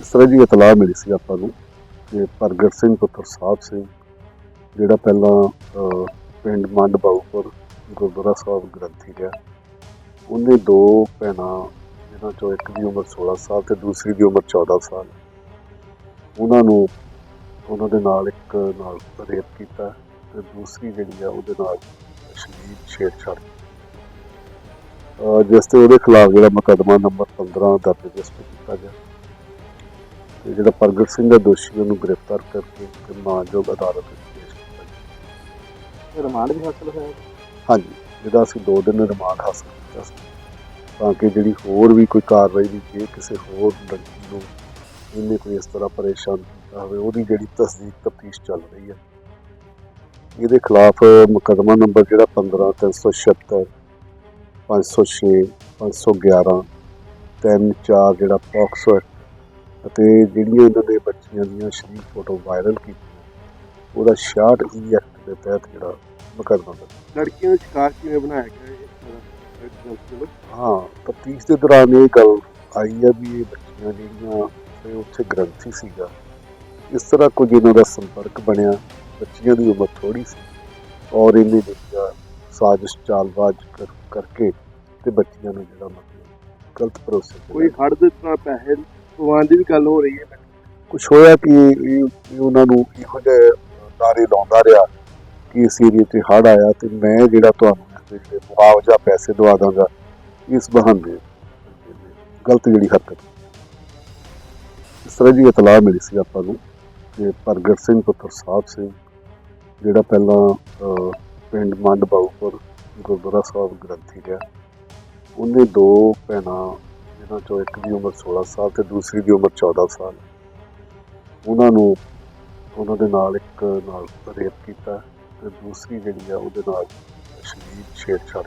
ਇਸ ਤਰ੍ਹਾਂ ਦੀ ਇਤਲਾਹ ਮਿਲੀ ਸੀ ਆਪਾਂ ਨੂੰ ਕਿ ਪ੍ਰਗਟ ਸਿੰਘ ਪੁੱਤਰ ਸਾਹਿਬ ਸਿੰਘ, ਜਿਹੜਾ ਪਹਿਲਾਂ ਪਿੰਡ ਮੰਡ ਬਾਉਪੁਰ ਗੁਰਦੁਆਰਾ ਸਾਹਿਬ ਗ੍ਰੰਥੀ ਰਿਹਾ ਉਹਨੇ ਦੋ ਭੈਣਾਂ ਜਿਨ੍ਹਾਂ ਚੋਂ ਇੱਕ ਦੀ ਉਮਰ 16 ਸਾਲ ਤੇ ਦੂਸਰੀ ਦੀ ਉਮਰ 14 ਸਾਲ। ਉਹਨਾਂ ਨੂੰ, ਉਹਨਾਂ ਦੇ ਨਾਲ ਇੱਕ ਨਾਲ ਰੇਪ ਕੀਤਾ ਤੇ ਦੂਸਰੀ ਜਿਹੜੀ ਆ ਉਹਦੇ ਨਾਲ ਸ਼ਰੀਰ ਛੇੜਛਾੜ ਜਿਸ ਤੇ ਉਹਦੇ ਖਿਲਾਫ ਜਿਹੜਾ ਮੁਕੱਦਮਾ ਨੰਬਰ 15 ਦਰਜ ਰਜਿਸਟਰ ਕੀਤਾ ਗਿਆ। ਤੇ ਜਿਹੜਾ ਪ੍ਰਗਟ ਸਿੰਘ ਦਾ ਦੋਸ਼ੀ ਉਹਨੂੰ ਗ੍ਰਿਫਤਾਰ ਕਰਕੇ ਤੇ ਮਾਨਯੋਗ ਅਦਾਲਤ ਵਿੱਚ ਪੇਸ਼ ਕੀਤਾ ਗਿਆ। ਰਿਮਾਂਡ ਵੀ ਹਾਸਲ ਹੋਇਆ? ਹਾਂਜੀ ਜਿਹਦਾ ਅਸੀਂ 2 ਦਿਨ ਰਿਮਾਂਡ ਹਾਸਲ ਕੀਤਾ ਸੀ। ਤਾਂ ਕਿ ਜਿਹੜੀ ਹੋਰ ਵੀ ਕੋਈ ਕਾਰਵਾਈ ਵੀ ਜੇ ਕਿਸੇ ਹੋਰ ਲੜਕੀ ਨੂੰ ਇਹਨੇ ਕੋਈ ਇਸ ਤਰ੍ਹਾਂ ਪਰੇਸ਼ਾਨ ਕੀਤਾ ਹੋਵੇ ਉਹਦੀ ਜਿਹੜੀ ਤਸਦੀਕ ਤਫਤੀਸ਼ ਚੱਲ ਰਹੀ ਹੈ। ਇਹਦੇ ਖਿਲਾਫ ਮੁਕੱਦਮਾ ਨੰਬਰ ਜਿਹੜਾ 15 376 506 511 ਤਿੰਨ ਚਾਰ ਜਿਹੜਾ ਪੌਕਸੋ Act ਅਤੇ ਜਿਹੜੀਆਂ ਇਹਨਾਂ ਦੇ ਬੱਚੀਆਂ ਦੀਆਂ ਸ਼ਰੀਰ ਫੋਟੋ ਵਾਇਰਲ ਕੀਤੀਆਂ ਉਹਦਾ 66 ਈ ਐਕਟ ਦੇ ਤਹਿਤ ਜਿਹੜਾ ਮੁਕੱਦਮਾ ਦਰਜ ਲੜਕੀਆਂ ਸ਼ਿਕਾਰ ਕਿਵੇਂ ਬਣਾਇਆ ਗਿਆ ਇਹ ਸਾਰਾ? ਇੱਕ ਗੱਲ ਚਲੋ ਹਾਂ ਤਫਤੀਸ਼ ਦੇ ਦੌਰਾਨ ਇਹ ਗੱਲ ਆਈ ਹੈ ਵੀ ਇਹ ਬੱਚੀਆਂ ਜਿਹੜੀਆਂ ਤੇ ਉੱਥੇ ਗ੍ਰੰਥੀ ਸੀਗਾ। ਇਸ ਤਰ੍ਹਾਂ ਕੁਝ ਇਹਨਾਂ ਦਾ ਸੰਪਰਕ ਬਣਿਆ ਬੱਚੀਆਂ ਦੀ ਉਮਰ ਥੋੜੀ ਸੀ ਔਰ ਇਹਨੇ ਜਿਹੜਾ ਸਾਜ਼ਿਸ਼ ਚਾਲਬਾਜ਼ ਕਰ- ਕਰਕੇ ਤੇ ਬੱਚੀਆਂ ਨੂੰ ਜਿਹੜਾ ਮਤਲਬ ਗਲਤ ਭਰੋਸੇ ਕੋਈ ਹੜ ਦੇ ਤਰ੍ਹਾਂ ਪੈਸੇ ਪਵਾਉਣ ਦੀ ਵੀ ਗੱਲ ਹੋ ਰਹੀ ਹੈ। ਕੁਝ ਹੋਇਆ ਕਿ ਇਹ ਉਹਨਾਂ ਨੂੰ ਇਹੋ ਜਿਹੇ ਨਾਰੇ ਲਾਉਂਦਾ ਰਿਹਾ ਕਿ ਇਸ ਏਰੀਏ ਤੇ ਹੜ ਆਇਆ ਤੇ ਮੈਂ ਜਿਹੜਾ ਤੁਹਾਨੂੰ ਇਸ ਦੇ ਜਿਹੜੇ ਮੁਆਵਜ਼ਾ ਪੈਸੇ ਦਵਾ ਦਾਂਗਾ ਇਸ ਬਹਾਨੇ ਗਲਤ ਜਿਹੜੀ ਹਰਕਤ ਇਸ ਤਰ੍ਹਾਂ ਦੀ ਇਤਲਾਹ ਮਿਲੀ ਸੀ ਆਪਾਂ ਨੂੰ ਕਿ ਪ੍ਰਗਟ ਸਿੰਘ ਪੁੱਤਰ ਸਾਹਿਬ ਸਿੰਘ ਜਿਹੜਾ ਪਹਿਲਾਂ ਅਹ, ਪਿੰਡ ਮੰਡ ਬਾਉਪੁਰ ਗੁਰਦੁਆਰਾ ਸਾਹਿਬ ਗ੍ਰੰਥੀ ਰਿਹਾ ਉਹਨੇ ਦੋ ਭੈਣਾਂ ਜਿਨ੍ਹਾਂ ਚੋਂ ਇੱਕ ਦੀ ਉਮਰ 16 ਸਾਲ ਤੇ ਦੂਸਰੀ ਦੀ ਉਮਰ 14 ਸਾਲ ਉਹਨਾਂ ਨੂੰ ਉਹਨਾਂ ਦੇ ਨਾਲ ਇੱਕ ਨਾਲ ਰੇਪ ਕੀਤਾ ਤੇ ਦੂਸਰੀ ਜਿਹੜੀ ਆ ਉਹਦੇ ਨਾਲ ਸ਼ਰੀਰ ਛੇੜਛਾੜ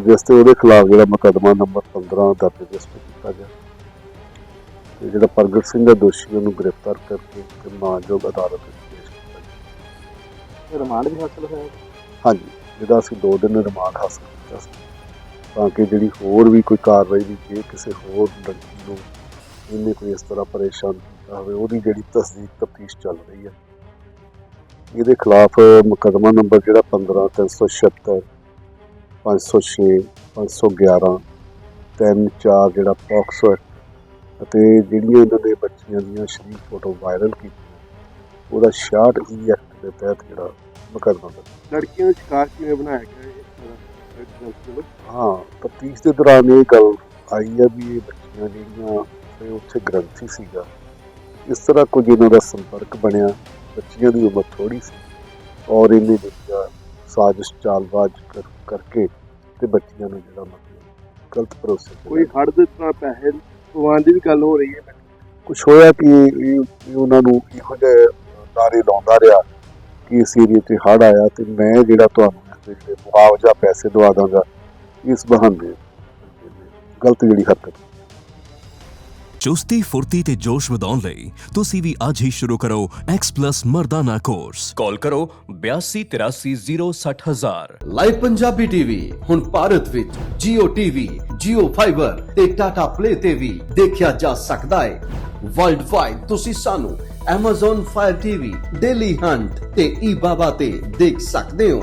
ਜਿਸ ਤੇ ਉਹਦੇ ਖਿਲਾਫ ਜਿਹੜਾ ਮੁਕੱਦਮਾ ਨੰਬਰ 15 ਦਰਜ ਰਜਿਸਟਰ ਕੀਤਾ ਗਿਆ। ਤੇ ਜਿਹੜਾ ਪ੍ਰਗਟ ਸਿੰਘ ਦਾ ਦੋਸ਼ੀ ਉਹਨੂੰ ਗ੍ਰਿਫਤਾਰ ਕਰਕੇ ਤੇ ਮਾਨਯੋਗ ਅਦਾਲਤ ਵਿੱਚ ਪੇਸ਼ ਕੀਤਾ ਗਿਆ। ਰਿਮਾਂਡ ਵੀ ਹਾਸਲ ਹੋਇਆ ਹਾਂਜੀ ਜਿਹਦਾ ਅਸੀਂ 2 ਦਿਨ ਰਿਮਾਂਡ ਹਾਸਲ ਕੀਤਾ ਸੀ। ਤਾਂ ਕਿ ਜਿਹੜੀ ਹੋਰ ਵੀ ਕੋਈ ਕਾਰਵਾਈ ਵੀ ਜੇ ਕਿਸੇ ਹੋਰ ਲੜਕੀ ਨੂੰ ਇਹਨੇ ਕੋਈ ਇਸ ਤਰ੍ਹਾਂ ਪਰੇਸ਼ਾਨ ਕੀਤਾ ਹੋਵੇ, ਉਹਦੀ ਜਿਹੜੀ ਤਸਦੀਕ ਤਫਤੀਸ਼ ਚੱਲ ਰਹੀ ਹੈ। ਇਹਦੇ ਖਿਲਾਫ ਮੁਕੱਦਮਾ ਨੰਬਰ ਜਿਹੜਾ 15 376 506 511 ਤਿੰਨ ਚਾਰ ਜਿਹੜਾ ਪੌਕਸੋ Act ਅਤੇ ਜਿਹੜੀਆਂ ਇਹਨਾਂ ਦੇ ਬੱਚੀਆਂ ਦੀਆਂ ਸ਼ਰੀਰ ਫੋਟੋ ਵਾਇਰਲ ਕੀਤੀਆਂ, ਉਹਦਾ 66 ਈ ਐਕਟ ਦੇ ਤਹਿਤ ਜਿਹੜਾ ਮੁਕੱਦਮਾ ਦਰਜ ਲੜਕੀਆਂ ਨੂੰ ਸ਼ਿਕਾਰ ਕਿਵੇਂ ਬਣਾਇਆ ਗਿਆ? ਹਾਂ ਤਫਤੀਸ਼ ਦੇ ਦੌਰਾਨ ਇਹ ਗੱਲ ਆਈ ਹੈ ਵੀ ਇਹ ਬੱਚੀਆਂ ਜਿਹੜੀਆਂ ਤੇ ਉੱਥੇ ਗ੍ਰੰਥੀ ਸੀਗਾ। ਇਸ ਤਰ੍ਹਾਂ ਕੁਝ ਇਹਨਾਂ ਦਾ ਸੰਪਰਕ ਬਣਿਆ ਬੱਚੀਆਂ ਦੀ ਉਮਰ ਥੋੜੀ ਸੀ ਔਰ ਇਹਨੇ ਜਿਹੜਾ ਸਾਜ਼ਿਸ਼ ਚਾਲਬਾਜ਼ ਕਰ- ਕਰਕੇ ਤੇ ਬੱਚੀਆਂ ਨੂੰ ਜਿਹੜਾ ਮਤਲਬ ਗਲਤ ਭਰੋਸੇ ਕੋਈ ਹੜ ਦੇ ਤਰ੍ਹਾਂ ਪੈਸੇ ਪਵਾਉਣ ਦੀ ਵੀ ਗੱਲ ਹੋ ਰਹੀ ਹੈ। ਕੁਝ ਹੋਇਆ ਕਿ ਉਹਨਾਂ ਨੂੰ ਇਹੋ ਜਿਹੇ ਨਾਰੇ ਲਾਉਂਦਾ ਰਿਹਾ ਕਿ ਇਸ ਏਰੀਏ ਤੇ ਹੜ ਆਇਆ ਤੇ ਮੈਂ ਜਿਹੜਾ ਤੁਹਾਨੂੰ ਜਿਹੜੇ ਮੁਆਵਜ਼ਾ ਪੈਸੇ ਦਵਾ ਦਾਂਗਾ। ਇਸ ਬਹਾਨੇ ਗਲਤ ਜਿਹੜੀ ਹਰਕਤ ਚੁਸਤੀ ਫੁਰਤੀ ਤੇ ਜੋਸ਼ ਵਧਾਉਣ ਲਈ ਤੁਸੀਂ ਵੀ ਅੱਜ ਹੀ ਸ਼ੁਰੂ ਕਰੋ X+ ਮਰਦਾਨਾ ਕੋਰਸ ਕਾਲ ਕਰੋ 8283060000 ਲਾਈਵ ਪੰਜਾਬੀ ਟੀਵੀ ਹੁਣ ਭਾਰਤ ਵਿੱਚ Jio TV, Jio Fiber ਤੇ Tata Play ਤੇ ਵੀ ਦੇਖਿਆ ਜਾ ਸਕਦਾ ਹੈ। ਵਰਲਡ ਵਾਈਡ ਤੁਸੀਂ ਸਾਨੂੰ Amazon Fire TV, Daily Hunt ਤੇ eBaba ਤੇ ਦੇਖ ਸਕਦੇ ਹੋ।